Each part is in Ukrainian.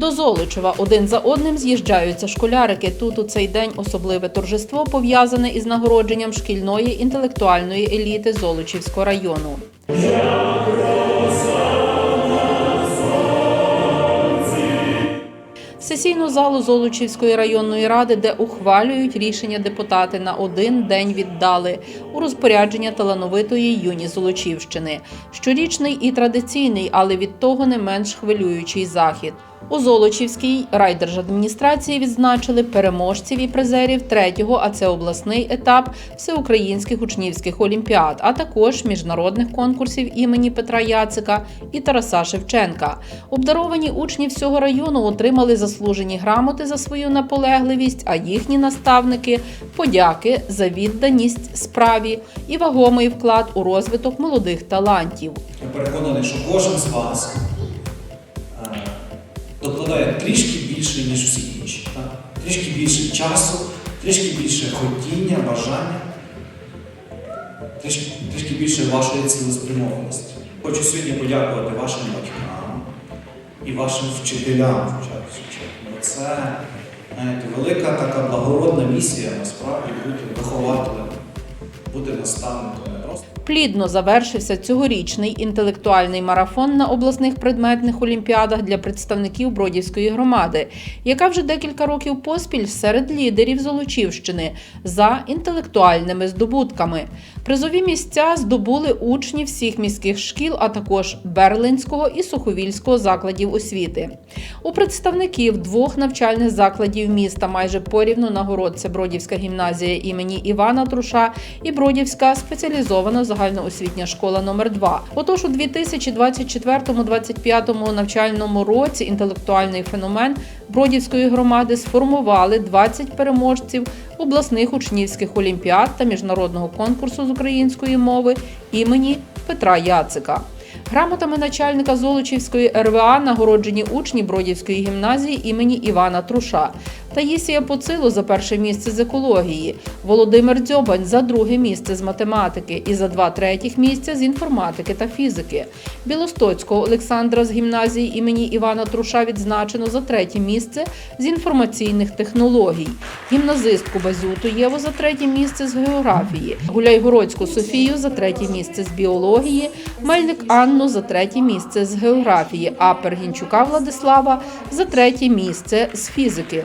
До Золочева один за одним з'їжджаються школярики. Тут у цей день особливе торжество пов'язане із нагородженням шкільної інтелектуальної еліти Золочівського району. Сесійну залу Золочівської районної ради, де ухвалюють рішення депутати на один день віддали у розпорядження талановитої юні Золочівщини. Щорічний і традиційний, але від того не менш хвилюючий захід. У Золочівській райдержадміністрації відзначили переможців і призерів третього, а це обласний етап всеукраїнських учнівських олімпіад, а також міжнародних конкурсів імені Петра Яцика і Тараса Шевченка. Обдаровані учні всього району отримали заслужені грамоти за свою наполегливість, а їхні наставники подяки за відданість справі і вагомий вклад у розвиток молодих талантів. Переконаний, що кожен з вас докладає трішки більше, ніж всі інші. Так? Трішки більше часу, трішки більше хотіння, бажання, трішки, трішки більше вашої цілеспрямованості. Хочу сьогодні подякувати вашим батькам і вашим вчителям. Бо це знаєте, велика така благородна місія насправді бути вихователем, бути наставником. Плідно завершився цьогорічний інтелектуальний марафон на обласних предметних олімпіадах для представників Бродівської громади, яка вже декілька років поспіль серед лідерів Золочівщини за інтелектуальними здобутками. Призові місця здобули учні всіх міських шкіл, а також Берлинського і Суховільського закладів освіти. У представників двох навчальних закладів міста майже порівну нагород це Бродівська гімназія імені Івана Труша і Бродівська спеціалізована загальноосвітня школа номер 2 Отож, у 2024-2025 навчальному році інтелектуальний феномен Бродівської громади сформували 20 переможців обласних учнівських олімпіад та міжнародного конкурсу з української мови імені Петра Яцика. Грамотами начальника Золочівської РВА нагороджені учні Бродівської гімназії імені Івана Труша. Таїсія Поцило за перше місце з екології, Володимир Дзьобань за друге місце з математики і за два третіх місця з інформатики та фізики. Білостоцького Олександра з гімназії імені Івана Труша відзначено за третє місце з інформаційних технологій. Гімназистку Базюту Єву за третє місце з географії, Гуляйгородську Софію за третє місце з біології, Мельник Анну за третє місце з географії, а Пергінчука Владислава за третє місце з фізики.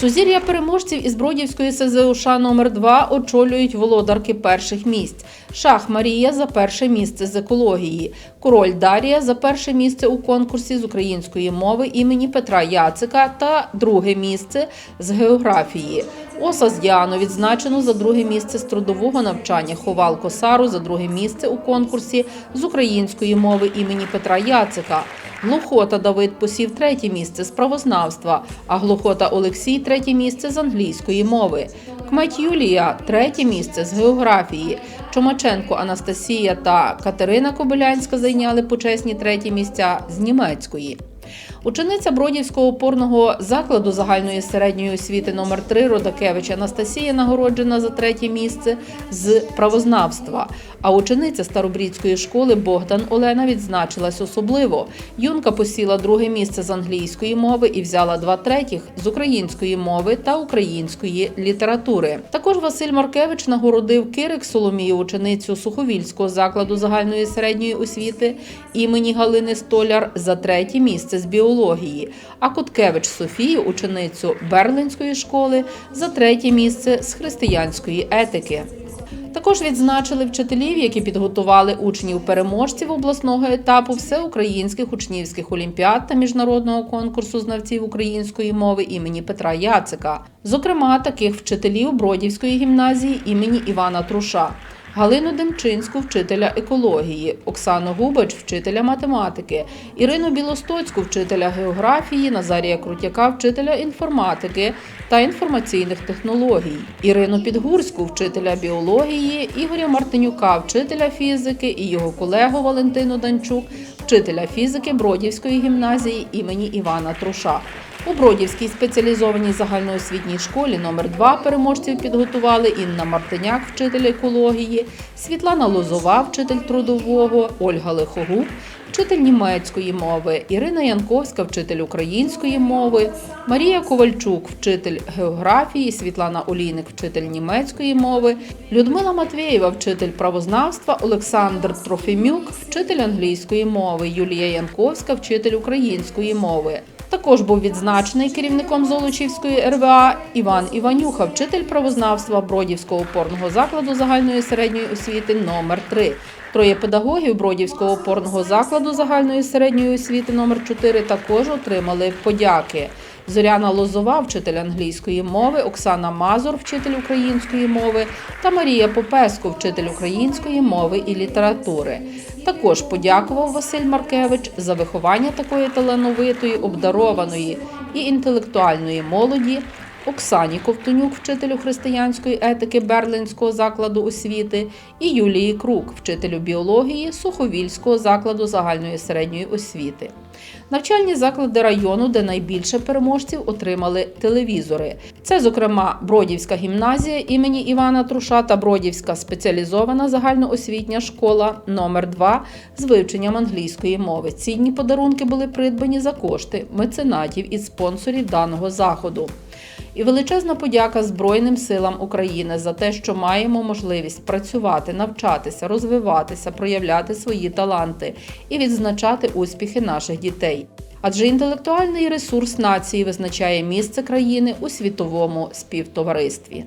Сузір'я переможців із Бродівської СЗУШ номер 2 очолюють володарки перших місць. Шах Марія за перше місце з екології, Король Дарія за перше місце у конкурсі з української мови імені Петра Яцика та друге місце з географії. Оса з Діану відзначено за друге місце з трудового навчання. Ховал Косару за друге місце у конкурсі з української мови імені Петра Яцика. Глухота Давид посів третє місце з правознавства, а Глухота Олексій третє місце з англійської мови. Кметь Юлія третє місце з географії. Чумаченко Анастасія та Катерина Кобилянська зайняли почесні треті місця з німецької. Учениця Бродівського опорного закладу загальної середньої освіти номер 3 Родакевич Анастасія нагороджена за третє місце з правознавства. А учениця Старобрідської школи Богдан Олена відзначилась особливо. Юнка посіла друге місце з англійської мови і взяла два третіх з української мови та української літератури. Також Василь Маркевич нагородив Кирик Соломію, ученицю Суховільського закладу загальної середньої освіти імені Галини Столяр за третє місце з біології, а Коткевич Софію, ученицю Берлинської школи, за третє місце з християнської етики. Також відзначили вчителів, які підготували учнів-переможців обласного етапу всеукраїнських учнівських олімпіад та міжнародного конкурсу знавців української мови імені Петра Яцика. Зокрема, таких вчителів Бродівської гімназії імені Івана Труша. Галину Демчинську, вчителя екології, Оксану Губач, вчителя математики, Ірину Білостоцьку, вчителя географії, Назарія Крутяка, вчителя інформатики та інформаційних технологій, Ірину Підгурську, вчителя біології, Ігоря Мартинюка, вчителя фізики і його колегу Валентину Данчук, вчителя фізики Бродівської гімназії імені Івана Труша. У Бродівській спеціалізованій загальноосвітній школі номер 2 переможців підготували Інна Мартиняк, вчитель екології, Світлана Лозова, вчитель трудового, Ольга Лихогуб, вчитель німецької мови, Ірина Янковська, вчитель української мови, Марія Ковальчук, вчитель географії, Світлана Олійник, вчитель німецької мови, Людмила Матвєєва, вчитель правознавства, Олександр Трофімюк, вчитель англійської мови, Юлія Янковська, вчитель української мови. Також був відзначений керівником Золочівської РВА Іван Іванюха, вчитель правознавства Бродівського опорного закладу загальної середньої освіти номер 3 Троє педагогів Бродівського опорного закладу загальної середньої освіти номер 4 також отримали подяки. Зоряна Лозова, вчитель англійської мови, Оксана Мазур, вчитель української мови та Марія Попеско, вчитель української мови і літератури. Також подякував Василь Маркевич за виховання такої талановитої, обдарованої і інтелектуальної молоді. Оксані Ковтонюк, вчителю християнської етики Берлинського закладу освіти, і Юлії Крук, вчителю біології Суховільського закладу загальної середньої освіти. Навчальні заклади району, де найбільше переможців отримали телевізори. Це, зокрема, Бродівська гімназія імені Івана Труша та Бродівська спеціалізована загальноосвітня школа номер 2 з вивченням англійської мови. Цінні подарунки були придбані за кошти меценатів і спонсорів даного заходу. І величезна подяка Збройним силам України за те, що маємо можливість працювати, навчатися, розвиватися, проявляти свої таланти і відзначати успіхи наших дітей. Адже інтелектуальний ресурс нації визначає місце країни у світовому співтоваристві.